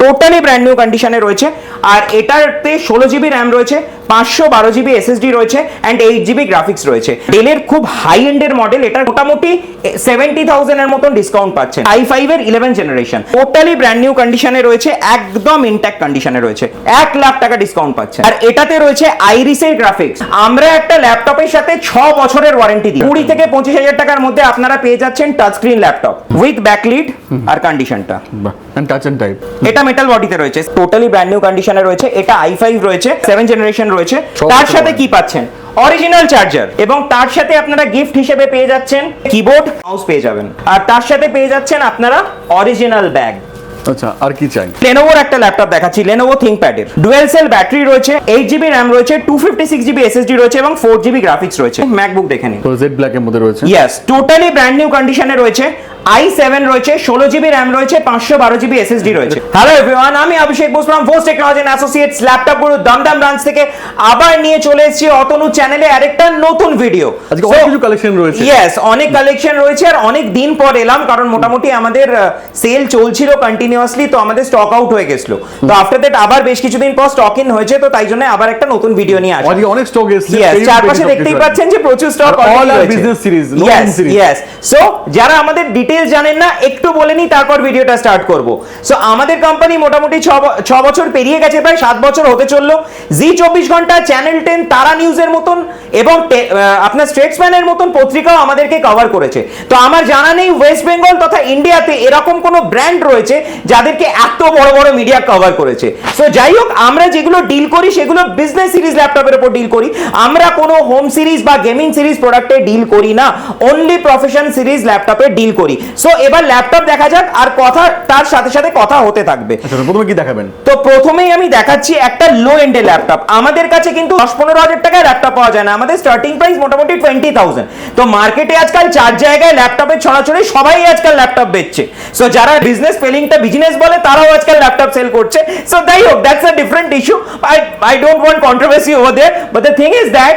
Totally brand new কন্ডিশনে রয়েছে। আর এটাতে ষোলো জিবি র্যাম রয়েছে, পাঁচশো বারো জিবি এসএসডি রয়েছে অ্যান্ড এইট জিবি গ্রাফিক্স রয়েছে। ডেলের খুব হাই এন্ডের মডেল এটা মোটামুটি সেভেন্টি থাউজেন্ডের মতন ডিসকাউন্ট পাচ্ছেন। আই ফাইভ এর eleven generation totally brand new কন্ডিশনে রয়েছে, একদম ইনট্যাক্ট কন্ডিশনে রয়েছে। এক লাখ টাকা ডিসকাউন্ট পাচ্ছেন। আর এটাতে রয়েছে আইরিসের গ্রাফিক্স আমরা একটা ল্যাপটপের সাথে ছ বছরের ওয়ারেন্টি দিই। কুড়ি থেকে পঁচিশ হাজার টাকার মধ্যে আপনারা পেয়ে যাচ্ছেন touch screen laptop with backlit আর কন্ডিশনটা অ্যান্ড টাচ অ্যান্ড টাইপ এটা মেটাল বডিতে রয়েছে টোটালি ব্র্যান্ড নিউ কন্ডিশনে রয়েছে এটা আই ফাইভ রয়েছে সেভেন জেনারেশন রয়েছে। তার সাথে কি পাচ্ছেন? অরিজিনাল চার্জার এবং তার সাথে আপনারা গিফট হিসেবে পেয়ে যাচ্ছেন কিবোর্ড মাউস পেয়ে যাবেন। আর তার সাথে পেয়ে যাচ্ছেন আপনারা অরিজিনাল ব্যাগ আচ্ছা আর কি চাই? লেনোভোর একটা ল্যাপটপ দেখাচ্ছি লেনোভো ডুয়েল সেল ব্যাটারি রয়েছে এইট জিবি র্যাম রয়েছে রয়েছে এবং গ্রাফিক্স রয়েছে। ম্যাকবুক দেখে নিন। তো জেড ব্ল্যাকের মধ্যে রয়েছে। ইয়েস টোটালি ব্র্যান্ড নিউ কন্ডিশনে রয়েছে। আই সেভেন রয়েছে ষোলো জিবি র্যাম রয়েছে পাঁচশো বারো জিবি এসএসডি রয়েছে। হ্যালো এভরিওয়ান আমি Abhishek Bose from force technology associates laptop guru Dumdum branch থেকে আবার নিয়ে চলে এসেছি অতনু চ্যানেলে আরেকটা নতুন ভিডিও আজকে অনেক কিছু কালেকশন রয়েছে। ইয়েস অনেক কালেকশন রয়েছে আর অনেক দিন পর এলাম কারণ মোটামুটি আমাদের সেল চলছিল কন্টিনিউয়াসলি তো আমাদের স্টক আউট হয়ে গেছিল। তো আফটার দ্যাট আবার বেশ কিছুদিন পর স্টক ইন হয়েছে তো তাই জন্য আবার একটা নতুন ভিডিও নিয়ে আসা। আজকে অনেক স্টক এসেছে চারপাশে দেখতেই পাচ্ছেন যে প্রচুর stock business series, no home series. Yes so যারা আমাদের ডিটেইলস জানেন না, একটু বলে নিই, তারপর ভিডিওটা স্টার্ট করব। সো আমাদের কোম্পানি মোটামুটি ছ বছর পেরিয়ে গেছে, প্রায় সাত বছর হতে চলল। জি চব্বিশ ঘণ্টা চ্যানেল টেন তারা নিউজের মতন, এবং আপনার স্টেটসম্যানের মতন পত্রিকাও আমাদেরকে কভার করেছে। তো আমার জানা নেই ওয়েস্ট বেঙ্গল তথা ইন্ডিয়াতে এরকম কোনো ব্র্যান্ড রয়েছে, যাদেরকে এত বড় বড় মিডিয়া কভার করেছে। সো যাই হোক, আমরা যেগুলো ডিল করি, সেগুলো বিজনেস সিরিজ ল্যাপটপের উপর ডিল করি। আমরা কোনো হোম সিরিজ বা গেমিং সিরিজ প্রোডাক্টে ডিল করি না অনলি প্রফেশন সিরিজ ল্যাপটপে ডিল করি। সো এবার ল্যাপটপ দেখা যাক আর কথা তার সাথে সাথে কথা হতে থাকবে। আচ্ছা প্রথমে কি দেখাবেন? তো প্রথমেই আমি দেখাচ্ছি একটা লো এন্ডের ল্যাপটপ আমাদের কাছে কিন্তু দশ পনেরো হাজার টাকায় ল্যাপটপ পাওয়া যায় না। আমাদের স্টার্টিং প্রাইস মোটামুটি টোয়েন্টি থাউজেন্ড তো মার্কেটে আজকাল চার জায়গায় ল্যাপটপের ছড়াছড়ি সবাই আজকাল ল্যাপটপ বেচছে। সো যারা বিজনেস স্পেলিংটা বিজনেস বলে তারাও আজকাল ল্যাপটপ সেল করছে। সো যাই হোক that's a different issue I I don't want controversy over there but the thing is that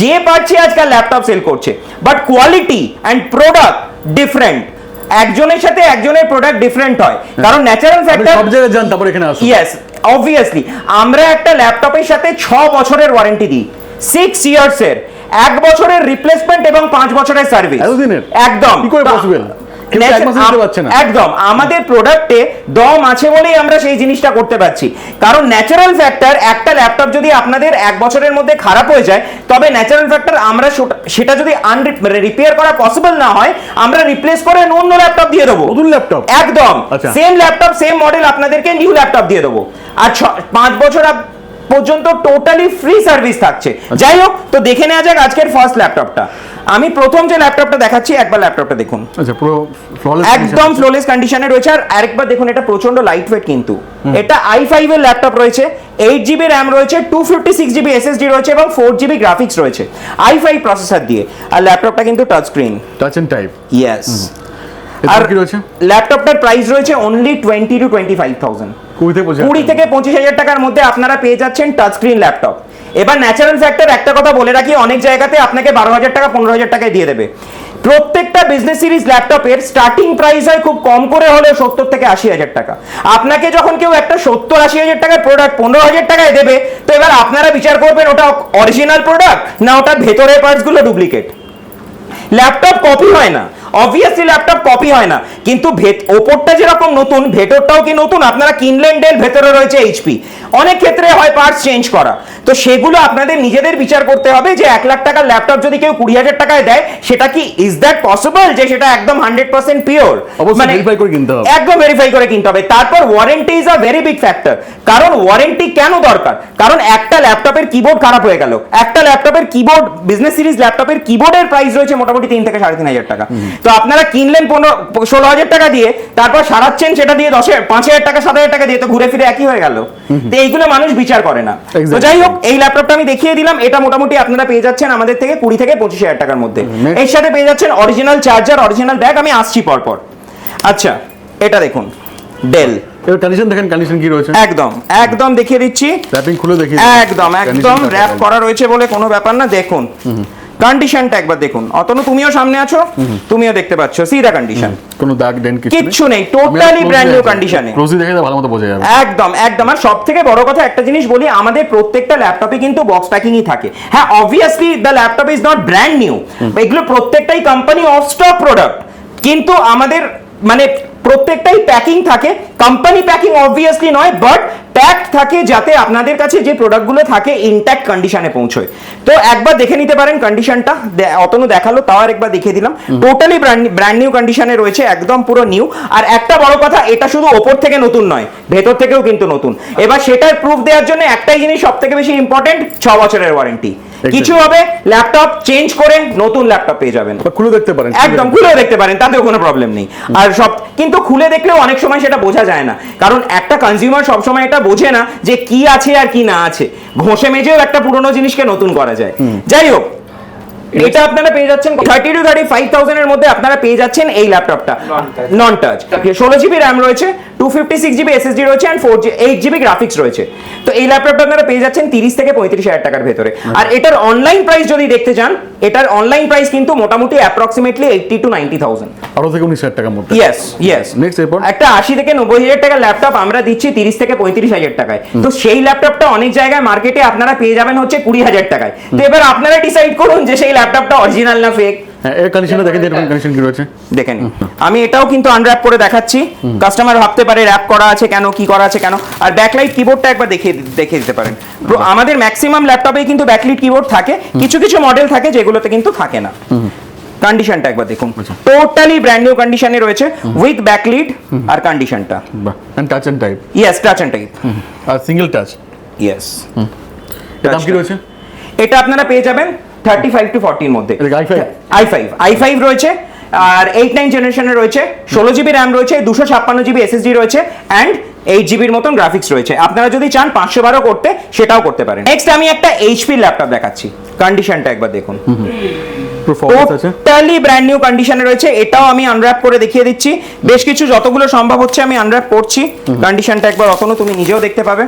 যে পারছে আজকাল ল্যাপটপ সেল করছে but quality and product different একজনের সাথে একজনের প্রোডাক্ট ডিফারেন্ট হয়। কারণ ন্যাচারাল ফ্যাক্টর সব জায়গায় যান তারপর এখানে আসুন। ইয়েস অবভিয়াসলি আমরা একটা ল্যাপটপের সাথে 6 বছরের ওয়ারেন্টি দিই। 6 ইয়ার্স এর। এক বছরের রিপ্লেসমেন্ট এবং পাঁচ বছরের সার্ভিস একদম। কি করে তা- একদম আমাদের প্রোডাক্টে দম আছে বলেই আমরা সেই জিনিসটা করতে পারছি। কারণ ন্যাচারাল ফ্যাক্টর একটা ল্যাপটপ যদি আপনাদের এক বছরের মধ্যে খারাপ হয়ে যায় তবে ন্যাচারাল ফ্যাক্টর আমরা সেটা যদি রিপেয়ার করা পসিবল না হয় আমরা রিপ্লেস করে অন্য ল্যাপটপ দিয়ে দেবো। নতুন ল্যাপটপ একদম। আচ্ছা। সেম ল্যাপটপ সেম মডেল আপনাদেরকে নিউ ল্যাপটপ দিয়ে দেবো। আর পাঁচ বছর পর্যন্ত টোটালি ফ্রি সার্ভিস থাকছে। যাই হোক তো দেখে নেওয়া যাক আজকের ফার্স্ট ল্যাপটপটা আমি প্রথম যে ল্যাপটপটা দেখাচ্ছি একবার ল্যাপটপটা দেখুন। আচ্ছা পুরো ফ্ললেস একদম ফ্লোলেস কন্ডিশনে রয়েছে আর আরেকবার দেখুন এটা প্রচণ্ড লাইট ওয়েট কিন্তু এটা আই ফাইভ এর ল্যাপটপ রয়েছে এইট জিবি র্যাম রয়েছে two fifty six GB SSD রয়েছে এবং ফোর জিবি গ্রাফিক্স রয়েছে। আই ফাইভ প্রসেসর দিয়ে আর ল্যাপটপটা কিন্তু touch screen touch and type yes আর কি রয়েছে? ল্যাপটপটার প্রাইস রয়েছে only twenty two twenty five thousand কুড়ি থেকে পঁচিশ হাজার টাকার মধ্যে আপনারা পেয়ে যাচ্ছেন টাচ স্ক্রিন ল্যাপটপ এবার ন্যাচারাল ফ্যাক্টর একটা কথা বলে রাখি, অনেক জায়গাতে আপনাকে বারো হাজার টাকা, পনেরো হাজার টাকায় দিয়ে দেবে। প্রত্যেকটা বিজনেস সিরিজ ল্যাপটপের স্টার্টিং প্রাইস হয় খুব কম করে হলে সত্তর থেকে আশি হাজার টাকা। আপনাকে যখন কেউ একটা সত্তর, আশি হাজার টাকার প্রোডাক্ট পনেরো হাজার টাকায় দেবে, তো এবার আপনারা বিচার করবেন ওটা অরিজিনাল প্রোডাক্ট না ওটার ভেতরের পার্টসগুলো ডুপ্লিকেট ল্যাপটপ কপি হয় না। অবভিয়াসলি ল্যাপটপ কপি হয় না। কিন্তু ভেত- ওপরটা যেরকম নতুন ভেতরটাও কি নতুন? আপনারা কিনলেন ডেল ভেতরে রয়েছে এইচপি অনেক ক্ষেত্রে হয় পার্টস চেঞ্জ করা। তো সেগুলো আপনাদের নিজেদের বিচার করতে হবে যে এক লাখ টাকার ল্যাপটপ যদি কেউ কুড়ি হাজার টাকায় দেয় সেটা কি ইজ দ্যাট পসিবল যে সেটা একদম হান্ড্রেড পার্সেন্ট পিওর করে কিনতে হবে। একদম ভেরিফাই করে কিনতে হবে। তারপর warranty is a very big factor কারণ ওয়ারেন্টি কেন দরকার? কারণ একটা ল্যাপটপের কিবোর্ড খারাপ হয়ে গেল। একটা ল্যাপটপের কিবোর্ড বিজনেস সিরিজ ল্যাপটপের কিবোর্ডের প্রাইস রয়েছে মোটামুটি তিন থেকে সাড়ে তিন হাজার টাকা। তো আপনারা কিনলেন পনেরো ষোলো হাজার টাকা দিয়ে তারপর সারাচ্ছেন সেটা দিয়ে দশ পাঁচ হাজার টাকা সাত হাজার টাকা দিয়ে তো ঘুরে ফিরে একই হয়ে গেল। তো এইগুলো মানুষ বিচার করে না। তো যাই হোক এই ল্যাপটপটা আমি দেখিয়ে দিলাম এটা মোটামুটি আপনারা পেয়ে যাচ্ছেন আমাদের থেকে কুড়ি থেকে পঁচিশ হাজার টাকার মধ্যে. এর সাথে পেয়ে যাচ্ছেন অরিজিনাল চার্জার অরিজিনাল ব্যাগ আমি আসছি পরপর। আচ্ছা এটা দেখুন ডেল এবার কন্ডিশন দেখেন কন্ডিশন কি রয়েছে? একদম একদম দেখিয়ে দিচ্ছি। র্যাপিং খুলে দেখি একদম একদম র্যাপ করা রয়েছে বলে কোনো ব্যাপার না দেখুন। কন্ডিশনটা একবার দেখুন। অতনু তুমিও সামনে আছো? তুমিও দেখতে পাচ্ছ। সিধা কন্ডিশন কোনো দাগ ডেন্ট কিছু নেই। টোটালি ব্র্যান্ড নিউ কন্ডিশনে ক্লোজলি দেখে। ভালো মতো বোঝা যাবে। একদম একদম। আর সব থেকে বড় কথা একটা জিনিস বলি আমাদের প্রত্যেকটা ল্যাপটপে কিন্তু বক্স প্যাকিংই থাকে। হ্যাঁ obviously the laptop is not brand new এগুলো প্রত্যেকটাই কোম্পানি অফ স্টক প্রোডাক্ট কিন্তু আমাদের মানে প্রত্যেকটাই প্যাকিং থাকে। কোম্পানি প্যাকিং অবভিয়াসলি নয় বাট প্যাক থাকে যাতে আপনাদের কাছে যে প্রোডাক্টগুলো থাকে ইনট্যাক্ট কন্ডিশনে পৌঁছয়। তো একবার দেখে নিতে পারেন কন্ডিশনটা অতনু দেখাল তাও আর একবার দেখিয়ে দিলাম টোটালি ব্র্যান্ড নিউ কন্ডিশনে রয়েছে একদম পুরো নিউ আর একটা বড় কথা এটা শুধু ওপর থেকে নতুন নয় ভেতর থেকেও কিন্তু নতুন। এবার সেটার প্রুফ দেওয়ার জন্য একটাই জিনিস সব থেকে বেশি ইম্পর্টেন্ট ছ বছরের ওয়ারেন্টি কিছু হবে ল্যাপটপ চেঞ্জ করে নতুন ল্যাপটপ পেয়ে যাবেন। খুলে দেখতে পারেন। একদম খুলে দেখতে পারেন তাতেও কোনো প্রবলেম নেই। আর সব কিন্তু খুলে দেখলেও অনেক সময় সেটা বোঝা যায় না। কারণ একটা কনজিউমার সবসময় এটা বোঝে না যে কি আছে আর কি না আছে। ঘষে মেজেও একটা পুরনো জিনিসকে নতুন করা যায়। যাই হোক এটা আপনারা পেয়ে যাচ্ছেন থার্টি টু থার্টি ফাইভ থাউজেন্ডের মধ্যে আপনারা পেয়ে যাচ্ছেন এই ল্যাপটপটা নন টাচ ষোলো জিবি র্যাম রয়েছে two fifty six GB SSD রয়েছে and four eight GB graphics রয়েছে। তো এই ল্যাপটপটা আপনারা পেয়ে যাচ্ছেন তিরিশ থেকে পঁয়ত্রিশ হাজার টাকার ভেতরে। আর এটার অনলাইন প্রাইস যদি দেখতে চান এটার অনলাইন প্রাইস কিন্তু মোটামুটি approximately eighty two ninety thousand আরও থেকে উনিশ হাজার টাকার মধ্যে। ইয়েস ইয়েস Next এরপর? একটা আশি থেকে নব্বই হাজার টাকার ল্যাপটপ আমরা দিচ্ছি তিরিশ থেকে পঁয়ত্রিশ হাজার টাকায়। তো সেই ল্যাপটপটা অনেক জায়গায় মার্কেটে আপনারা পেয়ে যাবেন হচ্ছে কুড়ি হাজার টাকায়। তো এবার আপনারা ডিসাইড করুন যে সেই ল্যাপটপটা অরিজিনাল না ফেক এর কন্ডিশনে দেখেন এরকম কন্ডিশন কি রয়েছে। দেখে নিন আমি এটাও কিন্তু আনর্যাপ করে দেখাচ্ছি। কাস্টমার ভাবতে পারে র্যাপ করা আছে কেন কি করা আছে কেন। আর ব্যাকলাইট কিবোর্ডটা একবার দেখিয়ে দেখিয়ে দিতে পারেন। তো আমাদের ম্যাক্সিমাম ল্যাপটপে কিন্তু ব্যাকলাইট কিবোর্ড থাকে। কিছু কিছু মডেল থাকে যেগুলোতে কিন্তু থাকে না। কন্ডিশনটা একবার দেখুন। টোটালি ব্র্যান্ড নিউ কন্ডিশনে রয়েছে উইথ ব্যাকলিড আর কন্ডিশনটা and touch and type yes touch and type R single touch yes দাম কি রয়েছে? এটা আপনারা পেয়ে যাবেন। থার্টি ফাইভ টু ফর্টির মধ্যে আই ফাইভ আই ফাইভ রয়েছে আর এইট নাইন জেনারেশনের রয়েছে ষোলো জিবি র্যাম রয়েছে দুশো ছাপ্পান্ন জিবি এসএসডি রয়েছে অ্যান্ড এইট জিবির মতন গ্রাফিক্স রয়েছে। আপনারা যদি চান পাঁচশো বারো করতে সেটাও করতে পারেন। নেক্সট আমি একটা এইচপি ল্যাপটপ দেখাচ্ছি। কন্ডিশনটা একবার দেখুন। টোটালি ব্র্যান্ড নিউ কন্ডিশনে রয়েছে। এটাও আমি আনর্যাপ করে দেখিয়ে দিচ্ছি। বেশ কিছু যতগুলো সম্ভব হচ্ছে আমি আনর্যাপ করছি। কন্ডিশনটা একবার অতনও তুমি নিজেও দেখতে পাবে।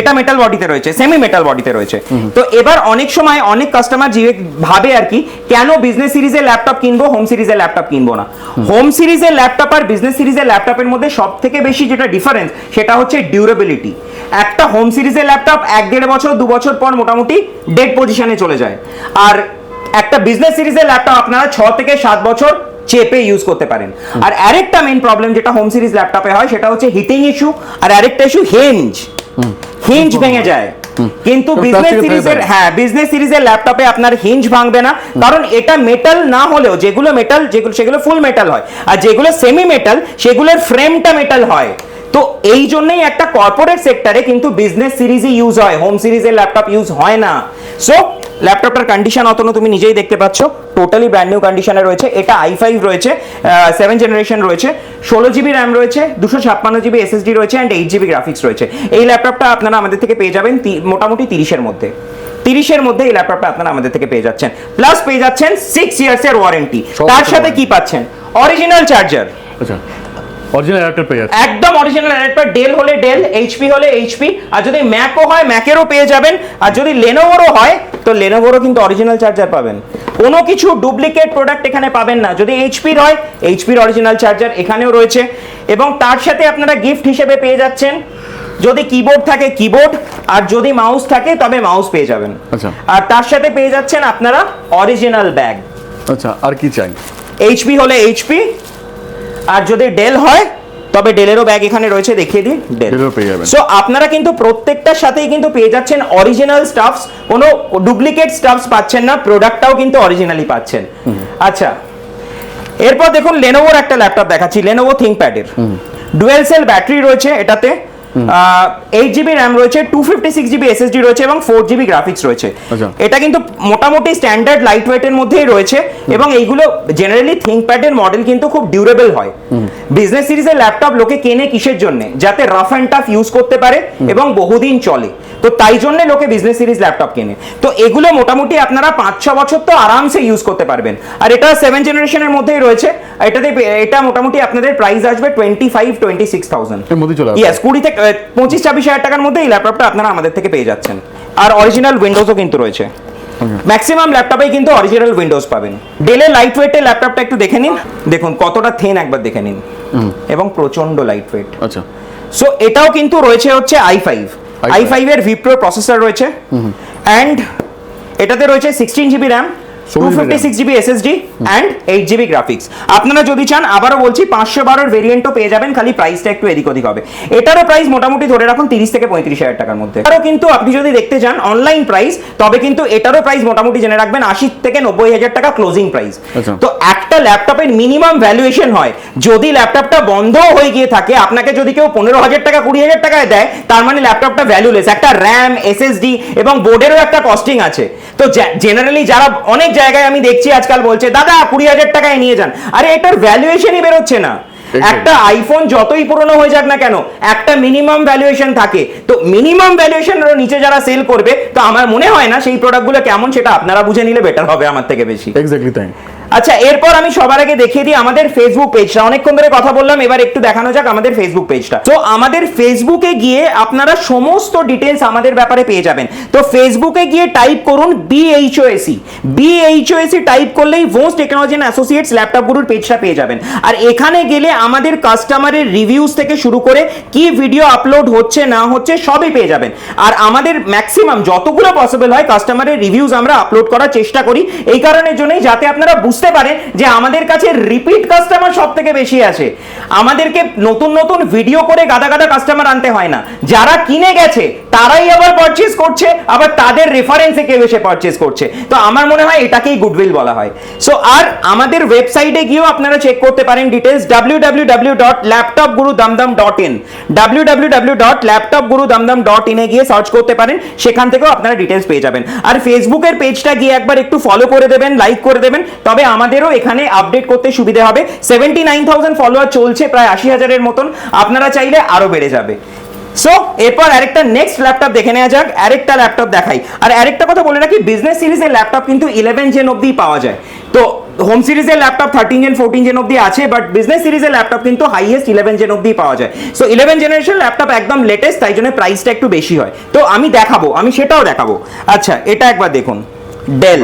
এটা মেটাল বডিতে রয়েছে সেমি মেটাল বডিতে রয়েছে। তো এবার অনেক সময় অনেক কাস্টমার যে ভাবে আর কি, কেন বিজনেস সিরিজের ল্যাপটপ কিনবো হোম সিরিজের ল্যাপটপ কিনবো না? হোম সিরিজের ল্যাপটপ আর বিজনেস সিরিজের ল্যাপটপের মধ্যে সব থেকে বেশি যেটা ডিফারেন্স সেটা হচ্ছে ডিউরেবিলিটি একটা হোম সিরিজের ল্যাপটপ এক দেড় বছর, দু বছর পর মোটামুটি ডেড পজিশনে চলে যায়। আর একটা বিজনেস সিরিজের ল্যাপটপ আপনারা ছ থেকে সাত বছর চেপে ইউজ করতে পারেন। আর আরেকটা মেইন প্রবলেম যেটা হোম সিরিজ ল্যাপটপে হয়, সেটা হচ্ছে হিটিং ইস্যু আর আরেকটা ইস্যু হেঞ্জ হিঞ্জ ভেঙে যায়। কিন্তু বিজনেস সিরিজের হ্যাঁ বিজনেস সিরিজের ল্যাপটপে আপনার হিঞ্জ ভাঙবে না। কারণ এটা মেটাল না হলেও যেগুলো মেটাল যেগুলো সেগুলো ফুল মেটাল হয়। আর যেগুলো সেমি মেটাল সেগুলোর ফ্রেমটা মেটাল হয়। তো এই জন্যই একটা কর্পোরেট সেক্টরে কিন্তু বিজনেস সিরিজই ইউজ হয় হোম সিরিজের ল্যাপটপ ইউজ হয় না। সো ল্যাপটপটার কন্ডিশন অতনো তুমি নিজেই দেখতে পাচ্ছ। টোটালি ব্র্যান্ড নিউ কন্ডিশনে রয়েছে। এটা আই ফাইভ রয়েছে সেভেন জেনারেশন রয়েছে। ষোলো জিবি র্যাম রয়েছে দুশো ছাপ্পান্ন জিবি এসএসডি রয়েছে অ্যান্ড এইট জিবি গ্রাফিক্স রয়েছে। এই ল্যাপটপটা আপনারা আমাদের থেকে পেয়ে যাবেন মোটামুটি তিরিশের মধ্যে। তিরিশের মধ্যে এই ল্যাপটপটা আপনারা আমাদের থেকে পেয়ে যাচ্ছেন। প্লাস পেয়ে যাচ্ছেন সিক্স ইয়ার্স এর ওয়ারেন্টি তার সাথে কি পাচ্ছেন? অরিজিনাল চার্জার আচ্ছা। অরিজিনাল অ্যাডাপ্টার পেয়ে যাচ্ছে। একদম অরিজিনাল অ্যাডাপ্টার ডেল হলে ডেল এইচপি হলে এইচপি আর যদি ম্যাকও হয় ম্যাকেরও পেয়ে যাবেন। আর যদি লেনোভোরও হয় তো লেনোভোরও কিন্তু অরিজিনাল চার্জার পাবেন। কোনো কিছু ডুপ্লিকেট প্রোডাক্ট এখানে পাবেন না। যদি এইচপির হয় এইচপির অরিজিনাল চার্জার এখানেও রয়েছে। এবং তার সাথে আপনারা গিফট হিসেবে পেয়ে যাচ্ছেন। যদি কিবোর্ড থাকে কিবোর্ড আর যদি মাউস থাকে তবে মাউস পেয়ে যাবেন। আচ্ছা। আর তার সাথে পেয়ে যাচ্ছেন আপনারা অরিজিনাল ব্যাগ আচ্ছা আর কি চাই? এইচপি হলে এইচপি আর যদি ডেল হয় তবে ডেলেরও ব্যাগ এখানে রয়েছে দেখিয়ে দিন ডেল। সো আপনারা কিন্তু প্রত্যেকটার সাথেই কিন্তু পেয়ে যাচ্ছেন অরিজিনাল স্টাফস কোনো ডুপ্লিকেট স্টাফস পাচ্ছেন না প্রোডাক্টটাও কিন্তু অরিজিনালি পাচ্ছেন। আচ্ছা এরপর দেখুন লেনোভোর একটা ল্যাপটপ দেখাচ্ছি লেনোভো থিংকপ্যাডের ডুয়েল সেল ব্যাটারি রয়েছে এটাতে। এইট জিবি র্যাম রয়েছে two fifty six GB SSD রয়েছে এবং ফোর জিবি গ্রাফিক্স রয়েছে। আচ্ছা। এটা কিন্তু মোটামুটি স্ট্যান্ডার্ড লাইট ওয়েটের মধ্যেই রয়েছে এবং এইগুলো জেনারেলি থিংকপ্যাডের মডেল কিন্তু খুব ডিউরেবল হয়। বিজনেস সিরিজের ল্যাপটপ লোকে কেনে কিসের জন্য? যাতে রাফ অ্যান্ড টাফ ইউজ করতে পারে এবং বহুদিন চলে। তো তাই জন্য লোকে বিজনেস সিরিজ ল্যাপটপ কেনে। তো এগুলো মোটামুটি আপনারা পাঁচ ছ বছর তো আরামসে ইউজ করতে পারবেন। আর এটা সেভেন জেনারেশনের মধ্যেই রয়েছে। এটাতে এটা মোটামুটি আপনাদের প্রাইস আসবে twenty five twenty six thousand কুড়ি থেকে পঁচিশ ছাব্বিশ হাজার টাকার মধ্যে এই ল্যাপটপটা আপনারা আমাদের থেকে পেয়ে যাচ্ছেন। আর অরিজিনাল উইন্ডোজও কিন্তু রয়েছে। ম্যাক্সিমাম ল্যাপটপেই কিন্তু অরিজিনাল উইন্ডোজ পাবেন। ডেলের লাইট ওয়েটের ল্যাপটপটা একটু দেখে নিন। দেখুন কতটা থেন একবার দেখে নিন। এবং প্রচণ্ড লাইট ওয়েট আচ্ছা। সো এটাও কিন্তু রয়েছে হচ্ছে আই ফাইভ আই ফাইভ এর ভিপ্রো প্রসেসর রয়েছে। অ্যান্ড এটাতে রয়েছে sixteen GB RAM two 16 GB fifty six GB SSD and eight GB graphics আপনারা যদি চান আবারও বলছি পাঁচশো বারোর ভেরিয়েন্টও পেয়ে যাবেন খালি প্রাইসটা একটু এদিক ওদিক হবে। এটারও প্রাইস মোটামুটি ধরে রাখুন তিরিশ থেকে পঁয়ত্রিশ হাজার টাকার মধ্যে। এটারও কিন্তু আপনি যদি দেখতে চান অনলাইন প্রাইস তবে কিন্তু এটারও প্রাইস মোটামুটি জেনে রাখবেন আশি থেকে নব্বই হাজার টাকা ক্লোজিং প্রাইস আচ্ছা। তো একটা ল্যাপটপের মিনিমাম ভ্যালুয়েশন হয়। যদি ল্যাপটপটা বন্ধ হয়ে গিয়ে থাকে আপনাকে যদি কেউ পনেরো হাজার টাকা কুড়ি হাজার টাকায় দেয় তার মানে ল্যাপটপটা ভ্যালুলেস একটা র্যাম এসএসডি এবং বোর্ডেরও একটা কস্টিং আছে। তো জেনারেলি যারা অনেক জায়গায় আমি দেখছি আজকাল বলছে দাদা কুড়ি হাজার টাকায় নিয়ে যান। আরে এটার ভ্যালুয়েশনই বেরোচ্ছে না। একটা আইফোন যতই পুরনো হয়ে যাক না কেন একটা মিনিমাম ভ্যালুয়েশন থাকে। তো মিনিমাম ভ্যালুয়েশনের নিচে যারা সেল করবে তো আমার মনে হয় না সেই প্রোডাক্টগুলো কেমন সেটা আপনারা বুঝে নিলে বেটার হবে আমার থেকে বেশি। এক্স্যাক্টলি তাই। আচ্ছা এরপর আমি সবার আগে দেখিয়ে দিই আমাদের ফেসবুক পেজটা অনেকক্ষণ ধরে কথা বললাম, এবার একটু দেখানো যাক আমাদের ফেসবুক পেজটা তো আমাদের ফেসবুকে গিয়ে আপনারা সমস্ত ডিটেলস আমাদের ব্যাপারে পেয়ে যাবেন। তো ফেসবুকে গিয়ে টাইপ করুন বিএইচওএসি বিএইচওএসি টাইপ করলেই Bose technology and associates laptop গুরুর পেজটা পেয়ে যাবেন। আর এখানে গেলে আমাদের কাস্টমারের রিভিউজ থেকে শুরু করে কি ভিডিও আপলোড হচ্ছে, না হচ্ছে, সবই পেয়ে যাবেন। আর আমাদের ম্যাক্সিমাম যতগুলো পসিবল হয় কাস্টমারের রিভিউজ আমরা আপলোড করার চেষ্টা করি। এই কারণের জন্যই যাতে আপনারা বুঝতে পারেন যে আমাদের কাছে রিপিট কাস্টমার সব থেকে বেশি আছে। আমাদেরকে নতুন নতুন ভিডিও করে গাদা গাদা কাস্টমার আনতে হয় না। যারা কিনে গেছে তারাই আবার পারচেজ করছে, আবার তাদের রেফারেন্সে কেউ এসে পারচেজ করছে। তো আমার মনে হয় এটাকেই গুডউইল বলা হয়। সো আর আমাদের ওয়েবসাইটে গিয়েও আপনারা চেক করতে পারেন details W W W dot laptop guru Dumdum dot in W W W dot laptop guru Dumdum dot ইনে গিয়ে সার্চ করতে পারেন, সেখান থেকেও আপনারা ডিটেলস পেয়ে যাবেন। আর ফেসবুকের পেজটা গিয়ে একবার একটু ফলো করে দেবেন লাইক করে দেবেন, তবে আমাদেরও এখানে আপডেট করতে সুবিধা হবে। সেভেন্টি নাইন থাউজেন্ড ফলোয়ার চলছে, প্রায় আশি হাজারের মতন। আপনারা চাইলে আরও বেড়ে যাবে। সো এরপর আরেকটা নেক্সট ল্যাপটপ দেখে নেওয়া যাক, আরেকটা ল্যাপটপ দেখাই। আর আরেকটা কথা বলে রাখি বিজনেস সিরিজের ল্যাপটপ কিন্তু ইলেভেন জেন অব্দি পাওয়া যায়। তো হোম সিরিজের laptop thirteen gen fourteen gen অব্দি আছে বাট বিজনেস সিরিজের ল্যাপটপ কিন্তু হাইয়েস্ট ইলেভেন জেন অব্দি পাওয়া যায়। সো ইলেভেন জেনারেশন ল্যাপটপ একদম লেটেস্ট তাই জন্য প্রাইসটা একটু বেশি হয়। তো, আমি দেখাবো, আমি সেটাও দেখাবো। আচ্ছা এটা একবার দেখুন। ডেল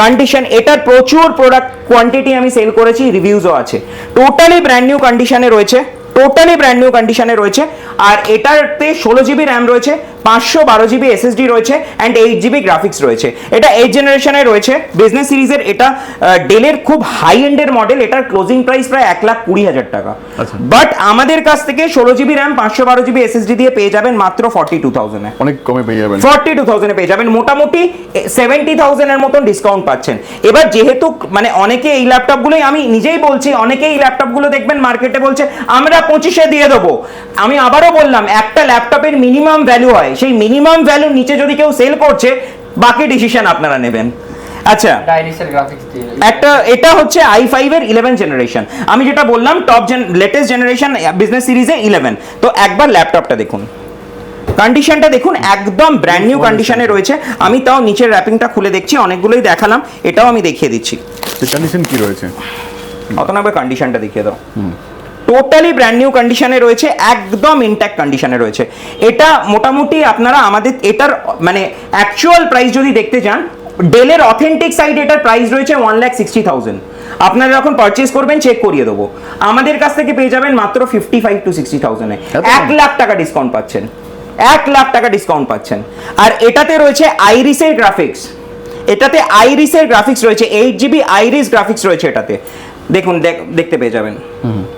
কন্ডিশন এটার প্রচুর প্রোডাক্ট কোয়ান্টিটি আমি সেল করেছি রিভিউজও আছে। টোটালি ব্র্যান্ড নিউ কন্ডিশনে রয়েছে। টোটালি ব্র্যান্ড নিউ কন্ডিশনে রয়েছে। আর এটাতে ষোলো জিবি র্যাম রয়েছে। পাঁচশো বারো জিবি এসএসডি রয়েছে অ্যান্ড এইট জিবি গ্রাফিক্স রয়েছে। এটা এইট জেনারেশনে রয়েছে। বিজনেস সিরিজের এটা ডেলের খুব হাই এন্ডের মডেল এটার ক্লোজিং প্রাইস প্রায় এক লাখ কুড়ি হাজার টাকা। আচ্ছা। বাট আমাদের কাছ থেকে ষোলো জিবি র্যাম পাঁচশো বারো জিবি এসএসডি দিয়ে পেয়ে যাবেন মাত্র ফর্টি টু থাউজেন্ডে অনেক কমে পেয়ে যাবেন। ফর্টি টু থাউজেন্ডে পেয়ে যাবেন। মোটামুটি সেভেন্টি থাউজেন্ডের মতন ডিসকাউন্ট পাচ্ছেন। এবার যেহেতু মানে অনেকে এই ল্যাপটপগুলোই আমি নিজেই বলছি অনেকে এই ল্যাপটপগুলো দেখবেন মার্কেটে বলছে আমরা পঁচিশে দিয়ে দেবো। আমি আবারও বললাম একটা ল্যাপটপের মিনিমাম ভ্যালু হয় সেই মিনিমাম ভ্যালুর নিচে যদি কেউ সেল করছে বাকি ডিসিশন আপনারা নেবেন। আচ্ছা ডাইনিসের গ্রাফিক্স দিয়ে একটা এটা হচ্ছে আই ফাইভ এর ইলেভেন জেনারেশন আমি যেটা বললাম টপ লেটেস্ট জেনারেশন বিজনেস সিরিজে ইলেভেন তো একবার ল্যাপটপটা দেখুন। কন্ডিশনটা দেখুন একদম ব্র্যান্ড নিউ কন্ডিশনে রয়েছে। আমি তাও নিচের র্যাপিংটা খুলে দেখছি অনেকগুলোই দেখালাম এটাও আমি দেখিয়ে দিচ্ছি। কন্ডিশন কি রয়েছে? অত না কন্ডিশনটা দেখিয়ে দাও। টোটালি ব্র্যান্ড নিউ কন্ডিশনে রয়েছে একদম ইনট্যাক্ট কন্ডিশনে রয়েছে। এটা মোটামুটি আপনারা আমাদের এটার মানে অ্যাকচুয়াল প্রাইস যদি দেখতে চান ডেলের অথেন্টিক সাইড এটার প্রাইস রয়েছে ওয়ান ল্যাক সিক্সটি থাউজেন্ড আপনারা যখন পারচেস করবেন চেক করিয়ে দেবো। আমাদের কাছ থেকে পেয়ে যাবেন মাত্র ফিফটি ফাইভ টু সিক্সটি থাউজেন্ডে এক লাখ টাকা ডিসকাউন্ট পাচ্ছেন। এক লাখ টাকা ডিসকাউন্ট পাচ্ছেন। আর এটাতে রয়েছে আইরিসের গ্রাফিক্স এটাতে আইরিসের গ্রাফিক্স রয়েছে এইট জিবি আইরিস গ্রাফিক্স রয়েছে এটাতে। দেখুন দেখ- দেখতে পেয়ে যাবেন।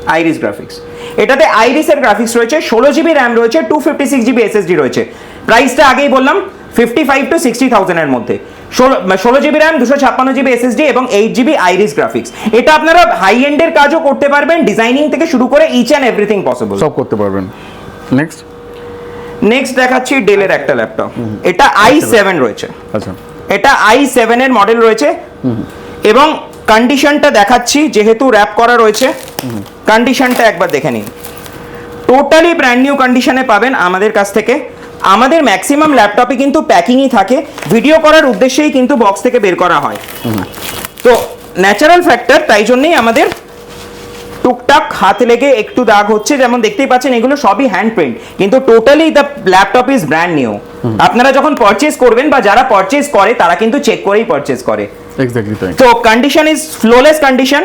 আইরিস গ্রাফিক্স এটাতে আইরিসের গ্রাফিক্স রয়েছে ষোলো জিবি র্যাম রয়েছে two fifty six GB SSD রয়েছে। প্রাইসটা আগেই বললাম ফিফটি ফাইভ টু সিক্সটি থাউজেন্ডের মধ্যে। ষোলো জিবি র্যাম দুশো ছাপ্পান্ন জিবি এসএসডি এবং এইট জিবি আইরিস গ্রাফিক্স এটা আপনারা হাই এন্ডের কাজও করতে পারবেন ডিজাইনিং থেকে শুরু করে ইচ অ্যান্ড এভরিথিং পসিবল সব করতে পারবেন। নেক্সট নেক্সট দেখাচ্ছি ডেলের একটা ল্যাপটপ এটা আই সেভেন রয়েছে। আচ্ছা। এটা আই সেভেনের মডেল রয়েছে এবং কন্ডিশনটা দেখাচ্ছি যেহেতু র্যাপ করা রয়েছে। কন্ডিশনটা একবার দেখে নিন। টোটালি ব্র্যান্ড নিউ কন্ডিশনে পাবেন আমাদের কাছ থেকে। আমাদের ম্যাক্সিমাম ল্যাপটপে কিন্তু প্যাকিংই থাকে। ভিডিও করার উদ্দেশ্যেই কিন্তু বক্স থেকে বের করা হয়। তো ন্যাচারাল ফ্যাক্টর তাই জন্যই আমাদের টুকটাক হাত লেগে একটু দাগ হচ্ছে যেমন দেখতেই পাচ্ছেন এগুলো সবই হ্যান্ড প্রিন্ট কিন্তু totally the laptop is brand new আপনারা যখন পারচেজ করবেন বা যারা পারচেজ করে তারা কিন্তু চেক করেই পারচেজ করে। এক্স্যাক্টলি তো কন্ডিশন ইজ ফ্লোলেস কন্ডিশন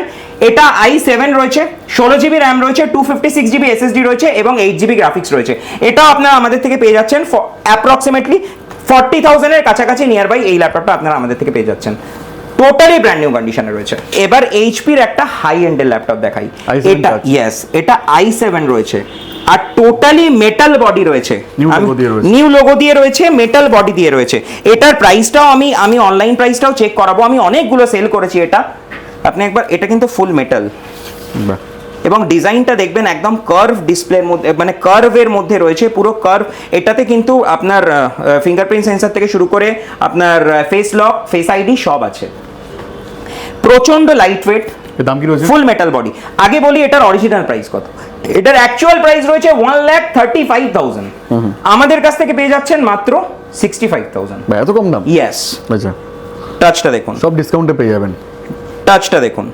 এটা আই সেভেন রয়েছে ষোলো জিবি র্যাম রয়েছে two fifty six GB SSD রয়েছে এবং এইট জিবি গ্রাফিক্স রয়েছে। এটাও আপনারা আমাদের থেকে পেয়ে যাচ্ছেন অ্যাপ্রক্সিমেটলি ফর্টি থাউজেন্ডের কাছাকাছি নিয়ার বাই এই ল্যাপটপটা আপনারা আমাদের থেকে পেয়ে যাচ্ছেন। টোটালি ব্র্যান্ড নিউ কন্ডিশনে রয়েছে। এবার এইচপির একটা হাই এন্ডের ল্যাপটপ দেখাই। i7 এটা ইয়েস এটা আই সেভেন রয়েছে। আর টোটালি মেটাল বডি রয়েছে। নিউ লোগো দিয়ে রয়েছে। মেটাল বডি দিয়ে রয়েছে এটার প্রাইসটাও আমি আমি অনলাইন প্রাইসটাও চেক করাবো। আমি অনেকগুলো সেল করেছি এটা। আপনি একবার এটা কিন্তু ফুল মেটাল এবং ডিজাইনটা দেখবেন একদম কার্ভ ডিসপ্লের মধ্যে মানে কার্ভের মধ্যে রয়েছে পুরো কার্ভ এটাতে কিন্তু আপনার ফিঙ্গারপ্রিন্ট সেন্সার থেকে শুরু করে আপনার ফেস লক ফেস আইডি সব আছে। প্রচণ্ড লাইট ওয়েট দাম কি রয়েছে? ফুল মেটাল বডি আগে বলি এটার অরিজিনাল প্রাইস কত? এটার অ্যাকচুয়াল প্রাইস রয়েছে one lakh thirty five thousand আমাদের কাছ থেকে পেয়ে যাচ্ছেন মাত্র সিক্সটি ফাইভ থাউজেন্ড এত কম দাম? ইয়েস আচ্ছা। টাচটা দেখুন। সব ডিসকাউন্টে পেয়ে যাবেন। টাচটা দেখুন।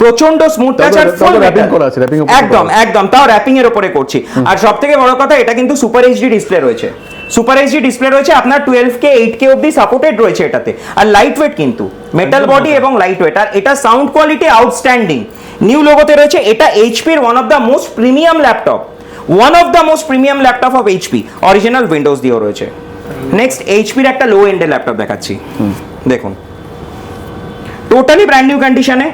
প্রচণ্ড স্মুথ টাচ আর ফুল wrapping করা আছে, উপরে একদম একদম তাও র্যাপিং এর উপরে করছি। আর সব থেকে বড় কথা এটা কিন্তু সুপার এইচডি ডিসপ্লে রয়েছে। সুপার এইচডি ডিসপ্লে রয়েছে আপনার টুয়েলভ কে এইট কে অব্দি সাপোর্টেড রয়েছে এটাতে। আর লাইট ওয়েট কিন্তু মেটাল বডি এবং লাইট ওয়েট আর এটা সাউন্ড কোয়ালিটি আউটস্ট্যান্ডিং নিউ লোগোতে রয়েছে এটা এইচপির one of the most premium laptop one of the most premium laptop of HP original Windows দিয়েও রয়েছে। নেক্সট এইচপির একটা লো এন্ডের ল্যাপটপ দেখাচ্ছি। দেখুন। টোটালি ব্র্যান্ড নিউ কন্ডিশনে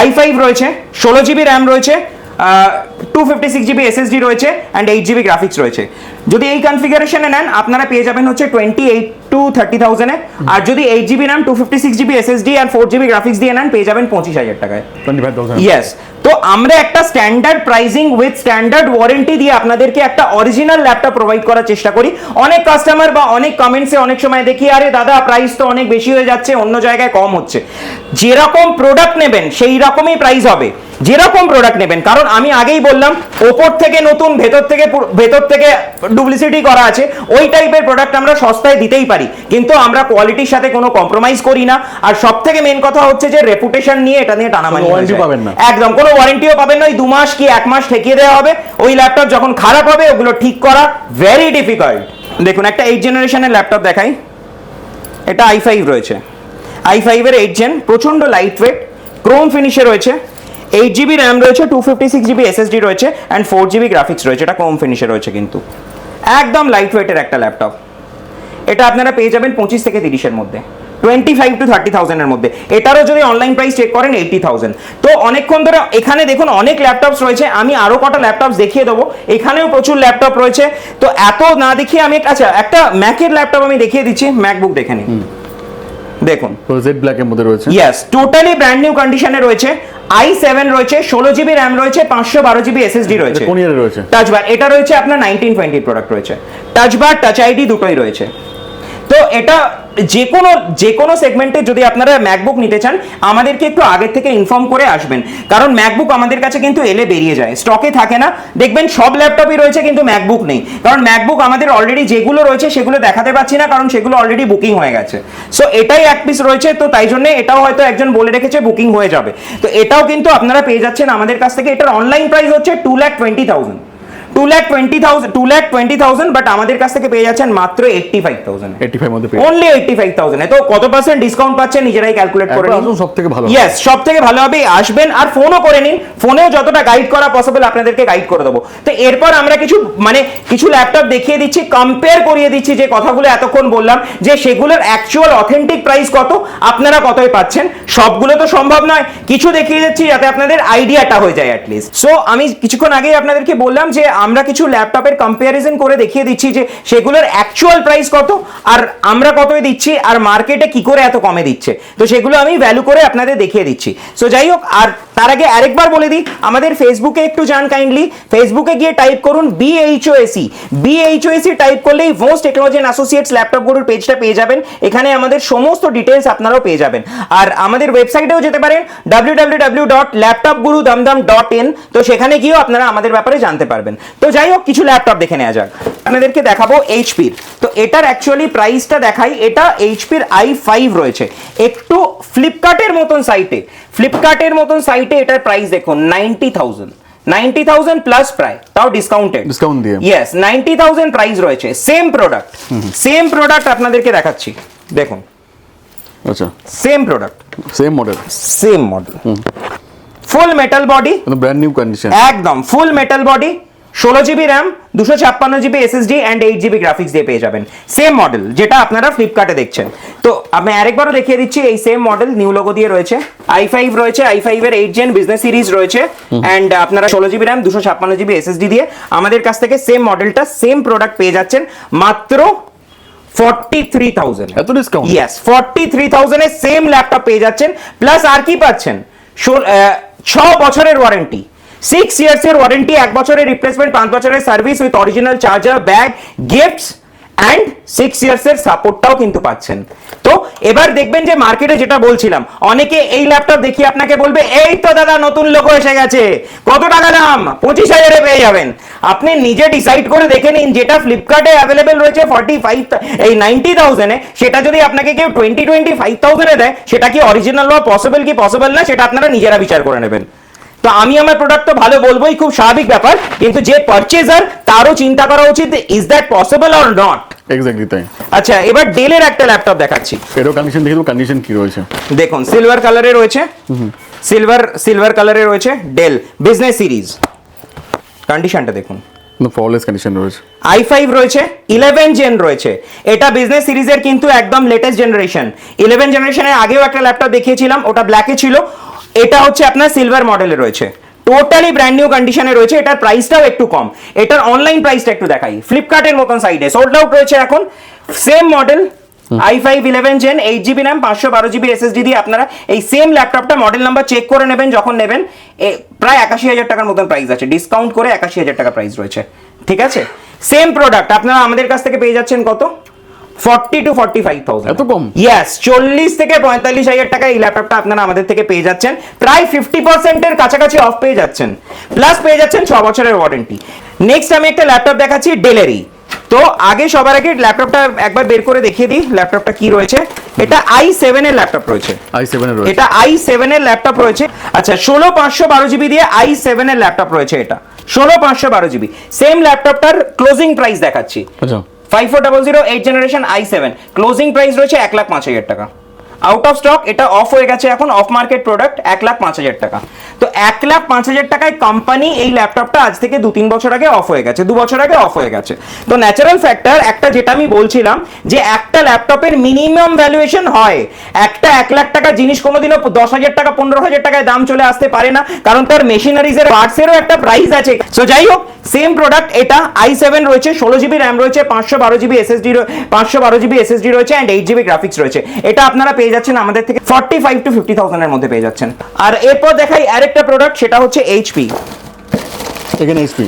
আই ফাইভ রয়েছে ষোলো জিবি র্যাম রয়েছে two fifty six GB SSD রয়েছে অ্যান্ড এইট জিবি গ্রাফিক্স রয়েছে। যদি এই কনফিগারেশনে নেন আপনারা পেয়ে যাবেন হচ্ছে টোয়েন্টি এইট টু থার্টি থাউজেন্ডে আর যদি eight GB RAM two fifty six GB SSD আর ফোর জিবি গ্রাফিক্স দিয়ে নেন পেয়ে যাবেন পঁচিশ হাজার টাকায়। ইয়েস তো আমরা একটা standard pricing with standard warranty দিয়ে আপনাদেরকে একটা অরিজিনাল ল্যাপটপ প্রোভাইড করার চেষ্টা করি। অনেক কাস্টমার বা অনেক কমেন্টসে অনেক সময় দেখি আরে দাদা প্রাইস তো অনেক বেশি হয়ে যাচ্ছে অন্য জায়গায় কম হচ্ছে। যেরকম প্রোডাক্ট নেবেন সেই রকমই প্রাইস হবে। যেরকম প্রোডাক্ট নেবেন কারণ আমি আগেই বললাম ওপর থেকে নতুন ভেতর থেকে ভেতর থেকে ডুপ্লিসিটি করা আছে ওই টাইপের প্রোডাক্ট আমরা সস্তায় দিতেই পারি। কিন্তু আমরা কোয়ালিটির সাথে কোনো কম্প্রোমাইজ করি না। আর সব থেকে মেন কথা হচ্ছে যে রেপুটেশন নিয়ে এটা নিয়ে টানামানি হয়ে পাবেন না। একদম কোনো ওয়ারেন্টিও পাবেন না। ওই দু মাস কি এক মাস ঠেকিয়ে দেওয়া হবে। ওই ল্যাপটপ যখন খারাপ হবে ওগুলো ঠিক করা ভেরি ডিফিকাল্ট দেখুন একটা এইট জেনারেশনের ল্যাপটপ দেখাই। এটা আই ফাইভ রয়েছে। আই ফাইভের এইট জেন প্রচণ্ড লাইট ওয়েট ক্রোম ফিনিশে রয়েছে। এইট জিবি র্যাম রয়েছে two fifty six GB SSD রয়েছে অ্যান্ড ফোর জিবি গ্রাফিক্স রয়েছে। এটা ক্রোম ফিনিশে রয়েছে কিন্তু। একদম লাইট ওয়েটের একটা ল্যাপটপ এটা আপনারা পেয়ে যাবেন পঁচিশ থেকে তিরিশের মধ্যে। টোয়েন্টি ফাইভ টু থার্টি থাউজেন্ডের মধ্যে। এটারও যদি অনলাইন প্রাইস চেক করেন এইটি থাউজেন্ড তো অনেকক্ষণ ধরে এখানে দেখুন, অনেক ল্যাপটপস রয়েছে। আমি আরও কটা ল্যাপটপস দেখিয়ে দেবো। এখানেও প্রচুর ল্যাপটপ রয়েছে। তো এত না দেখিয়ে আমি আচ্ছা একটা ম্যাকের ল্যাপটপ আমি দেখিয়ে দিচ্ছি। ম্যাকবুক দেখে নিন। দেখুন। প্রজেক্ট ব্ল্যাক এর মধ্যে রয়েছে। ইয়েস টোটালি ব্র্যান্ড নিউ কন্ডিশনে রয়েছে। আই সেভেন রয়েছে ষোলো জিবি র্যাম রয়েছে পাঁচশো বারো জিবি এসএসডি রয়েছে। কোন ইয়ারে রয়েছে? টাচ বার এটা রয়েছে আপনার নাইনটিন টোয়েন্টি প্রোডাক্ট রয়েছে। টাচ বার টাচ আইডি দুটোই রয়েছে। তো এটা যে কোনো যে কোনো সেগমেন্টে যদি আপনারা ম্যাকবুক নিতে চান, আমাদেরকে একটু আগের থেকে ইনফর্ম করে আসবেন। কারণ ম্যাকবুক আমাদের কাছে কিন্তু এলে বেরিয়ে যায়। স্টকে থাকে না। দেখবেন সব ল্যাপটপই রয়েছে, কিন্তু ম্যাকবুক নেই। কারণ ম্যাকবুক আমাদের অলরেডি যেগুলো রয়েছে, সেগুলো দেখাতে পাচ্ছি না, কারণ সেগুলো অলরেডি বুকিং হয়ে গেছে। সো এটাই এক পিস রয়েছে, তো তাই জন্য এটাও হয়তো একজন বলে রেখেছে বুকিং হয়ে যাবে। তো এটাও কিন্তু আপনারা পেয়ে যাচ্ছেন আমাদের কাছ থেকে। এটার অনলাইন প্রাইস হচ্ছে two lakh twenty thousand two lakh twenty thousand two lakh twenty thousand but আমাদের কাছ থেকে পেয়ে যাচ্ছেন মাত্র eighty five thousand eighty five মধ্যে অনলি এইটটি ফাইভ থাউজেন্ড তো কত পার্সেন্ট ডিসকাউন্ট পাচ্ছেন নিজেরাই ক্যালকুলেট করে নিন। সব থেকে ভালো ইয়েস সব থেকে ভালো হবে আসবেন আর ফোনও করে নিন। ফোনেও যতটা গাইড করা পসিবল আপনাদেরকে গাইড করে দেবো। তো এরপর আমরা কিছু মানে কিছু ল্যাপটপ দেখিয়ে দিচ্ছি কম্পেয়ার করিয়ে দিচ্ছি যে কথাগুলো এতক্ষণ বললাম যে সেগুলোর অ্যাকচুয়াল অথেন্টিক প্রাইস কত আপনারা কতই পাচ্ছেন? সবগুলো তো সম্ভব নয়। কিছু দেখিয়ে যাচ্ছি যাতে আপনাদের আইডিয়াটা হয়ে যায় অ্যাটলিস্ট সো আমি কিছুক্ষণ আগেই আপনাদেরকে বললাম যে আমরা কিছু ল্যাপটপের কম্পারিজন করে দেখিয়ে দিচ্ছি যে সেগুলোর অ্যাকচুয়াল প্রাইস কত, আর আমরা কতই দিচ্ছি, আর মার্কেটে কি করে এত কমে দিচ্ছে। তো সেগুলো আমি ভ্যালু করে আপনাদের দেখিয়ে দিচ্ছি। সো যাই হোক, আর তার আগে আরেকবার বলে দিই, আমাদের ফেসবুকে একটু যান কাইন্ডলি ফেসবুকে গিয়ে টাইপ করুন বিএইচওএসি বিএইচওএসি টাইপ করলেই Bose technology and associates laptop গুরুর পেজটা পেয়ে যাবেন। এখানে আমাদের সমস্ত ডিটেলস আপনারাও পেয়ে যাবেন। আর আমাদের ওয়েবসাইটেও যেতে পারেন W W W dot laptop guru dot তো সেখানে গিয়েও আপনারা আমাদের ব্যাপারে জানতে পারবেন। তো যাই হোক, কিছু ল্যাপটপ দেখে নেওয়া যাক। আপনাদেরকে দেখাবো এইচপির তো এটার অ্যাকচুয়ালি প্রাইসটা দেখাই, এটা এইচপির আই ফাইভ রয়েছে। একটু ফ্লিপকার্টের মতন সাইটে ফ্লিপকার্টের মতন সাইট সাইটে এটার প্রাইস দেখুন ninety thousand ninety thousand plus প্রায় তাও ডিসকাউন্টেড ডিসকাউন্ট দিয়ে। ইয়েস নাইনটি থাউজেন্ড প্রাইস রয়েছে। সেম প্রোডাক্ট সেম প্রোডাক্ট আপনাদেরকে দেখাচ্ছি। দেখুন। আচ্ছা। Same product same model same model full metal body brand new condition একদম। ফুল মেটাল বডি ষোলো জিবি র্যাম দুশো ছাপ্পান্ন GB SSD and eight GB graphics দিয়ে পেয়ে যাবেন। সেম মডেল যেটা আপনারা ফ্লিপকার্টে দেখছেন। তো আমি আরেকবারও দেখিয়ে দিচ্ছি এই সেম মডেল নিউ লোগো দিয়ে রয়েছে। আই ফাইভ রয়েছে আই ফাইভ এর এইট জেন বিজনেস সিরিজ রয়েছে। অ্যান্ড আপনারা ষোলো জিবি র্যাম দুশো ছাপ্পান্ন জিবি এসএসডি দিয়ে আমাদের কাছ থেকে সেম মডেলটা সেম প্রোডাক্ট পেয়ে যাচ্ছেন মাত্র ফর্টি থ্রি থাউজেন্ড এত ডিসকাউন্ট ইয়েস ফর্টি থ্রি থাউজেন্ডে সেম ল্যাপটপ পেয়ে যাচ্ছেন। প্লাস আর কি পাচ্ছেন? ছ বছরের ওয়ারেন্টি সিক্স ইয়ার্স এর ওয়ারেন্টি এক বছরের রিপ্লেসমেন্ট পাঁচ বছরের service with original charger bag gifts and six years এর সাপোর্টটাও কিন্তু পাচ্ছেন। তো এবার দেখবেন যে মার্কেটে যেটা বলছিলাম, অনেকে এই ল্যাপটপ দেখিয়ে আপনাকে বলবে, এই তো দাদা, নতুন লোক এসে গেছে। কত টাকা দাম? পঁচিশ হাজারে পেয়ে যাবেন। আপনি নিজে ডিসাইড করে দেখে নিন, যেটা ফ্লিপকার্টে অ্যাভেলেবেল রয়েছে ফর্টি ফাইভ এই নাইনটি থাউজেন্ডে সেটা যদি আপনাকে কেউ টোয়েন্টি টোয়েন্টি ফাইভ থাউজেন্ডে দেয়, সেটা কি অরিজিনাল হওয়া পসিবল কি পসিবল না, সেটা আপনারা নিজেরা বিচার করে নেবেন। তো আমি আমার প্রোডাক্ট তো ভালো বলবোই খুব স্বাভাবিক ব্যাপার। কিন্তু যে পারচেজার তারও চিন্তা করা উচিত is that possible or not exactly তাই। আচ্ছা এবার ডেলের একটা ল্যাপটপ দেখাচ্ছি। এরও কন্ডিশন দেখে কন্ডিশন কি রয়েছে। দেখুন সিলভার কালারে রয়েছে। সিলভার সিলভার কালারে রয়েছে ডেল বিজনেস সিরিজ কন্ডিশনটা দেখুন। ফললেস কন্ডিশন রয়েছে। আই ফাইভ রয়েছে ইলেভেন জেন রয়েছে। এটা বিজনেস সিরিজের কিন্তু একদম লেটেস্ট জেনারেশন ইলেভেন জেনারেশনের আগেও একটা ল্যাপটপ দেখিয়েছিলাম ওটা ব্ল্যাকে ছিল। এটা হচ্ছে আপনার সিলভার মডেলে রয়েছে। টোটালি ব্র্যান্ড নিউ কন্ডিশনে রয়েছে এটার প্রাইসটাও একটু কম। এটার অনলাইন প্রাইসটা একটু দেখাই। ফ্লিপকার্টের মতন সাইডে সোল্ড আউট রয়েছে এখন। Same model I five eleven gen eight GB RAM পাঁচশো বারো জিবি এসএসডি দিয়ে আপনারা এই সেম ল্যাপটপটা মডেল নাম্বার চেক করে নেবেন যখন নেবেন প্রায় একাশি হাজার টাকার মতন প্রাইস আছে। ডিসকাউন্ট করে একাশি হাজার টাকা প্রাইস রয়েছে। ঠিক আছে? সেম প্রোডাক্ট আপনারা আমাদের কাছ থেকে পেয়ে যাচ্ছেন কত? Forty two forty five thousand এত কম? ইয়েস চল্লিশ থেকে পঁয়তাল্লিশ হাজার টাকা এই ল্যাপটপটা আপনারা আমাদের থেকে পেয়ে যাচ্ছেন। প্রায় ফিফটি পার্সেন্টের কাছাকাছি অফ পেয়ে যাচ্ছেন। প্লাস পেয়ে যাচ্ছেন ছ বছরের ওয়ারেন্টি নেক্সট আমি একটা ল্যাপটপ দেখাচ্ছি ডেলেরি তো আগে সবার আগে ল্যাপটপটা একবার বের করে দেখিয়ে দিই ল্যাপটপটা কি রয়েছে। এটা আই সেভেন এর ল্যাপটপ রয়েছে। আই সেভেন এর এটা আই সেভেন এর ল্যাপটপ রয়েছে। আচ্ছা ষোলো পাঁচশো বারো জিবি দিয়ে আই সেভেন এর ল্যাপটপ রয়েছে এটা। ষোলো পাঁচশো বারো জিবি। সেম ল্যাপটপটার ক্লোজিং প্রাইস দেখাচ্ছি। আচ্ছা। Five four double zero eight generation I seven closing price রয়েছে এক লাখ পাঁচ হাজার টাকা। আউট অফ স্টক এটা অফ হয়ে গেছে এখন অফ মার্কেট প্রোডাক্ট এক লাখ পাঁচ হাজার টাকা। তো এক লাখ পাঁচ হাজার টাকায় কোম্পানি এই ল্যাপটপটা আজ থেকে দু তিন বছর আগে অফ হয়ে গেছে, দু বছর আগে অফ হয়ে গেছে। তো ন্যাচারাল ফ্যাক্টর একটা যেটা আমি বলছিলাম, যে একটা ল্যাপটপের মিনিমাম ভ্যালুয়েশন হয়, একটা এক লাখ টাকা জিনিস কোনোদিনও দশ হাজার টাকা, পনেরো হাজার টাকায় দাম চলে আসতে পারে না, কারণ তার মেশিনারিজ এর পার্টসেরও একটা প্রাইস আছে। সো যাই হোক সেম প্রোডাক্ট এটা আই সেভেন রয়েছে, ষোলো জিবি র্যাম রয়েছে, পাঁচশো বারো জিবি এসএসডি পাঁচশো বারো জিবি এসএসডি রয়েছে অ্যান্ড এইট জিবি গ্রাফিক্স রয়েছে। এটা আপনারা পেয়ে যাচ্ছেন আমাদের থেকে ফর্টি ফাইভ টু ফিফটি থাউজেন্ডের মধ্যে পেয়ে যাচ্ছেন। আর এরপর দেখাই আরেকটা প্রোডাক্ট সেটা হচ্ছে এইচপি এখানে এইচপি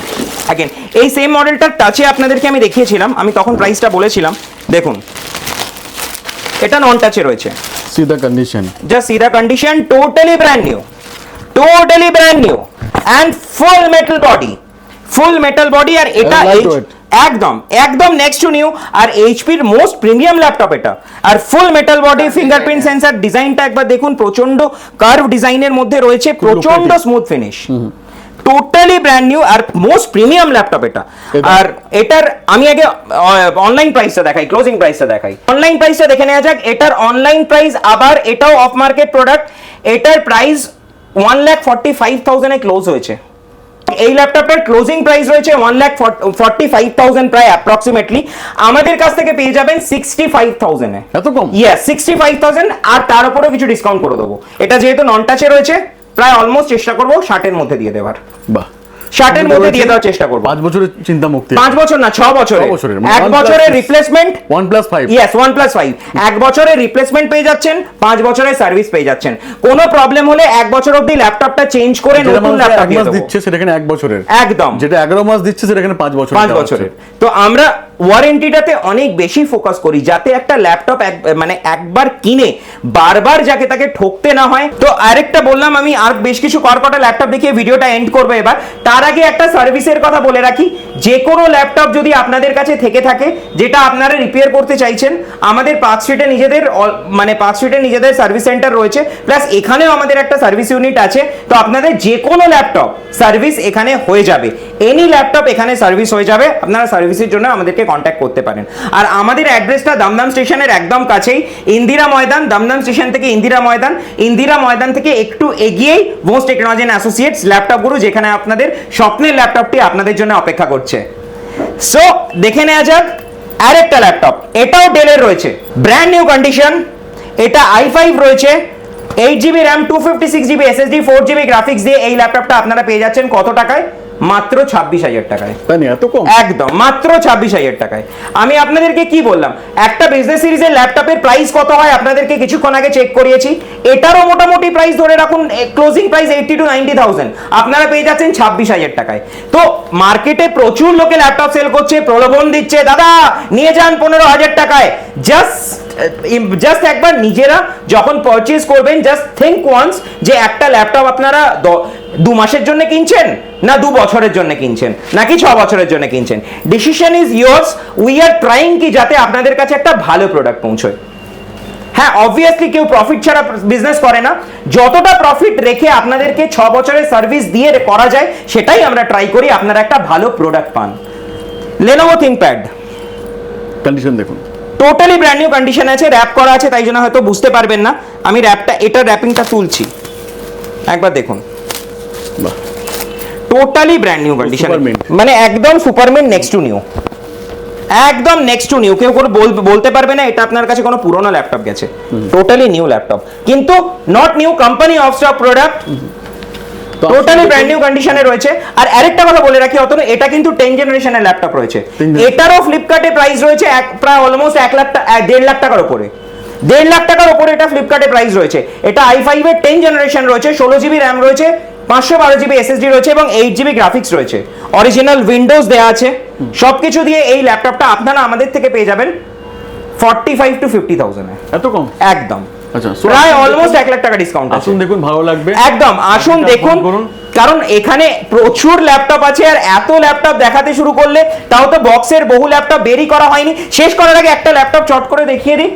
অ্যাগেন এই সেম মডেলটার টাচে আপনাদেরকে আমি দেখিয়েছিলাম আমি তখন প্রাইসটা বলেছিলাম। দেখুন এটা নন টাচে রয়েছে। সিধা condition see the condition totally brand new totally brand new and full metal body full metal body আর এটা একদম একদম নেক্সট টু নিউ আর এইচপির মোস্ট প্রিমিয়াম ল্যাপটপ এটা। আর full metal body fingerprint sensor ডিজাইনটা একবার দেখুন প্রচণ্ড কার্ভ ডিজাইনের মধ্যে রয়েছে প্রচণ্ড smooth finish totally brand new আর মোস্ট প্রিমিয়াম ল্যাপটপ এটা। আর এটার আমি আগে অনলাইন প্রাইসটা দেখাই ক্লোজিং প্রাইসটা দেখাই। অনলাইন প্রাইসটা দেখে নেওয়া যাক এটার অনলাইন প্রাইস আবার এটাও অফ মার্কেট প্রোডাক্ট এটার price one lakh forty five থাউজেন্ডে close হয়েছে। এই ল্যাপটপের ক্লোজিং প্রাইস রয়েছে one lakh forty five thousand প্রায় অ্যাপ্রক্সিমেটলি আমাদের কাছ থেকে পেয়ে যাবেন সিক্সটি ফাইভ থাউজেন্ডে এত কম? ইয়েস সিক্সটি ফাইভ থাউজেন্ড আর তার উপরেও কিছু ডিসকাউন্ট করে দেবো। এটা যেহেতু নন টাচে রয়েছে প্রায় অলমোস্ট চেষ্টা করব ষাটের মধ্যে দিয়ে দেওয়ার। বাহ। ষাটের মধ্যে দিয়ে দেওয়ার চেষ্টা করব। পাঁচ বছরের চিন্তা মুক্তি। পাঁচ বছর না ছ বছরের। মানে এক বছরের replacement one plus five yes one plus five এক বছরের রিপ্লেসমেন্ট পেয়ে যাচ্ছেন পাঁচ বছরের সার্ভিস পেয়ে যাচ্ছেন। কোনো প্রবলেম হলে এক বছর অবধি ল্যাপটপটা চেঞ্জ করে নতুন ল্যাপটপ দিচ্ছে সেটা এখানে এক বছরের। একদম। যেটা এগারো মাস দিচ্ছে সেটা এখানে পাঁচ বছর পাঁচ বছরের। তো আমরা ওয়ারেন্টিটাতে অনেক বেশি ফোকাস করি, যাতে একটা ল্যাপটপ মানে একবার কিনে বারবার যাকে তাকে ঠকতে না হয়। তো আরেকটা বললাম আমি, আর বেশ কিছু কটা ল্যাপটপ দেখিয়ে ভিডিওটা এন্ড করব এবার। তার আগে একটা সার্ভিসের কথা বলে রাখি, যে কোনো ল্যাপটপ যদি আপনাদের কাছে থেকে থাকে, যেটা আপনারা রিপেয়ার করতে চাইছেন, আমাদের পাঁচ স্ট্রিটে নিজেদের মানে পাঁচ স্ট্রিটে নিজেদের সার্ভিস সেন্টার রয়েছে প্লাস এখানেও আমাদের একটা সার্ভিস ইউনিট আছে। তো আপনাদের যে কোনো ল্যাপটপ সার্ভিস এখানে হয়ে যাবে। এনি ল্যাপটপ এখানে সার্ভিস হয়ে যাবে, আপনারা সার্ভিসের জন্য আমাদেরকে কন্ট্যাক্ট করতে পারেন। আর আমাদের অ্যাড্রেসটা দমদম স্টেশনের একদম কাছেই। ইন্দিরা ময়দান, দমদম স্টেশন থেকে ইন্দিরা ময়দান। ইন্দিরা ময়দান থেকে একটু এগিয়েই Bose technology associates laptop guru যেখানে আপনাদের স্বপ্নের ল্যাপটপটি আপনাদের জন্য অপেক্ষা করছে। সো দেখে নেওয়া যাক, আরেকটা ল্যাপটপ এটাও ডেলের রয়েছে। ব্র্যান্ড নিউ কন্ডিশন এটা আই ফাইভ রয়েছে। Eight GB RAM two fifty six GB SSD four GB graphics দিয়ে এই ল্যাপটপটা আপনারা পেয়ে যাচ্ছেন। কত টাকায়? মাত্র ছাব্বিশ হাজার টাকায়। এত কম? একদম মাত্র ছাব্বিশ হাজার টাকায়। আমি আপনাদেরকে কি বললাম? একটা বিজনেস সিরিজের ল্যাপটপের প্রাইস কত হয় আপনাদেরকে কিছুক্ষণ আগে চেক করিয়েছি। এটারও মোটামুটি প্রাইস ধরে রাখুন closing price eighty two ninety thousand আপনারা পেয়ে যাচ্ছেন ছাব্বিশ হাজার টাকায়। তো মার্কেটে প্রচুর লোকে ল্যাপটপ সেল করছে প্রলোভন দিচ্ছে। দাদা নিয়ে যান পনেরো হাজার টাকায়। জাস্ট জাস্ট একবার নিজেরা যখন পারচেজ করবেন জাস্ট থিঙ্ক ওয়ান্স যে একটা ল্যাপটপ আপনারা দ- মাসের জন্য কিনছেন না দু বছরের জন্য কিনছেন? নাকি ছ বছরের জন্য কিনছেন? Decision is years we are trying কি যাতে আপনাদের কাছে একটা ভালো প্রোডাক্ট পৌঁছয়। হ্যাঁ অবভিয়াসলি কেউ প্রফিট ছাড়া বিজনেস করে না। যতটা প্রফিট রেখে আপনাদেরকে ছ বছরের সার্ভিস দিয়ে করা যায় সেটাই আমরা ট্রাই করি আপনারা একটা ভালো প্রোডাক্ট পান। লেনোভো থিংকপ্যাড কন্ডিশন দেখুন। টোটালি ব্র্যান্ড নিউ কন্ডিশন আছে র্যাপ করা আছে তাই জন্য হয়তো বুঝতে পারবেন না। আমি র্যাপটা এটা র্যাপিংটা তুলছি। একবার দেখুন। বাহ। Totally brand new condition. মানে একদম সুপারমেন্ট নেক্সট টু নিউ একদম নেক্সট টু নিউ কেউ কোনো বল- বলতে পারবে না এটা আপনার কাছে কোনো পুরোনো ল্যাপটপ গেছে। টোটালি নিউ ল্যাপটপ কিন্তু not new company off stock product totally brand new কন্ডিশনে রয়েছে। আর আরেকটা কথা বলে রাখি অত এটা কিন্তু টেন জেনারেশনের ল্যাপটপ রয়েছে। 10 generation। এটারও ফ্লিপকার্টে প্রাইস রয়েছে এক প্রায় অলমোস্ট এক লাখ দেড় লাখ টাকার উপরে দেড় লাখ টাকার উপরে এটা ফ্লিপকার্টে প্রাইস রয়েছে। এটা আই ফাইভ এর টেন জেনারেশন রয়েছে ষোলো জিবি র্যাম রয়েছে পাঁচশো বারো জিবি এসএসডি রয়েছে এবং এইট জিবি গ্রাফিক্স রয়েছে। অরিজিনাল উইন্ডোজ দেওয়া আছে। সবকিছু দিয়ে এই ল্যাপটপটা আপনারা আমাদের থেকে পেয়ে যাবেন ফর্টি ফাইভ টু ফিফটি থাউজেন্ডে এত কম? একদম। আচ্ছা প্রায় অলমোস্ট এক লাখ টাকা ডিসকাউন্ট আসুন দেখুন ভালো লাগবে। একদম আসুন দেখুন কারণ এখানে প্রচুর ল্যাপটপ আছে আর এত ল্যাপটপ দেখাতে শুরু করলে তাও তো বক্সের বহু ল্যাপটপ বেরই করা হয়নি। শেষ করার আগে একটা ল্যাপটপ চট করে দেখিয়ে দিই।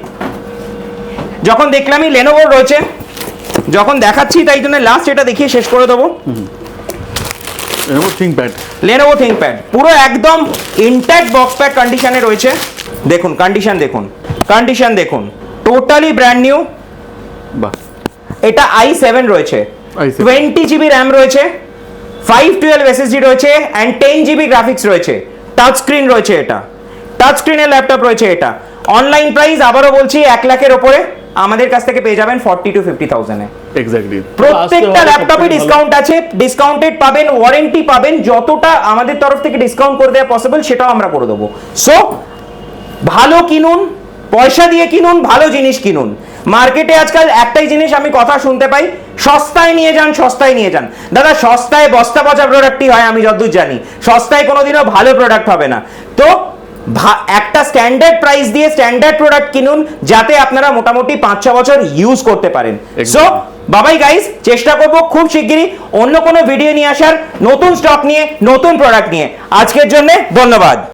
যখন দেখলামই লেনোভোর রয়েছে যখন দেখাচ্ছি তাই জন্য লাস্ট এটা দেখিয়ে শেষ করে দেবো। এরকম থিঙ্ক প্যাড লেনোভো থিংকপ্যাড পুরো একদম ইনট্যাক্ট বক্স প্যাক কন্ডিশনে রয়েছে। দেখুন কন্ডিশন দেখুন কন্ডিশন দেখুন। টোটালি ব্র্যান্ড নিউ বাহ। এটা আই সেভেন রয়েছে। i7 টোয়েন্টি জিবি র্যাম রয়েছে। ফাইভ টুয়েলভ এসএসডি রয়েছে অ্যান্ড টেন জিবি গ্রাফিক্স রয়েছে। টাচ স্ক্রিন রয়েছে এটা। টাচ স্ক্রিনের ল্যাপটপ রয়েছে এটা। অনলাইন প্রাইস আবারও বলছি এক লাখের ওপরে। আমাদের কাছ থেকে পেয়ে যাবেন ফর্টি টু ফিফটি থাউজেন্ডে এক্স্যাক্টলি প্রত্যেকটা ল্যাপটপে ডিসকাউন্ট আছে ডিসকাউন্টেড পাবেন ওয়ারেন্টি পাবেন যতটা আমাদের তরফ থেকে ডিসকাউন্ট করে দেওয়া পসিবল সেটাও আমরা করে দেবো। সো ভালো কিনুন পয়সা দিয়ে কিনুন ভালো জিনিস কিনুন। মার্কেটে আজকাল একটাই জিনিস আমি কথা শুনতে পাই সস্তায় নিয়ে যান সস্তায় নিয়ে যান। দাদা সস্তায় বস্তা পচা প্রোডাক্টই হয় আমি যতদূর জানি। সস্তায় কোনোদিনও ভালো প্রোডাক্ট হবে না। তো একটা স্ট্যান্ডার্ড প্রাইস দিয়ে স্ট্যান্ডার্ড প্রোডাক্ট কিনুন যাতে আপনারা মোটামুটি পাঁচ ছ বছর ইউজ করতে পারেন। সো বাবাই গাইস চেষ্টা করব খুব শিগগিরই অন্য কোনো ভিডিও নিয়ে আসার নতুন স্টক নিয়ে নতুন প্রোডাক্ট নিয়ে। আজকের জন্য ধন্যবাদ।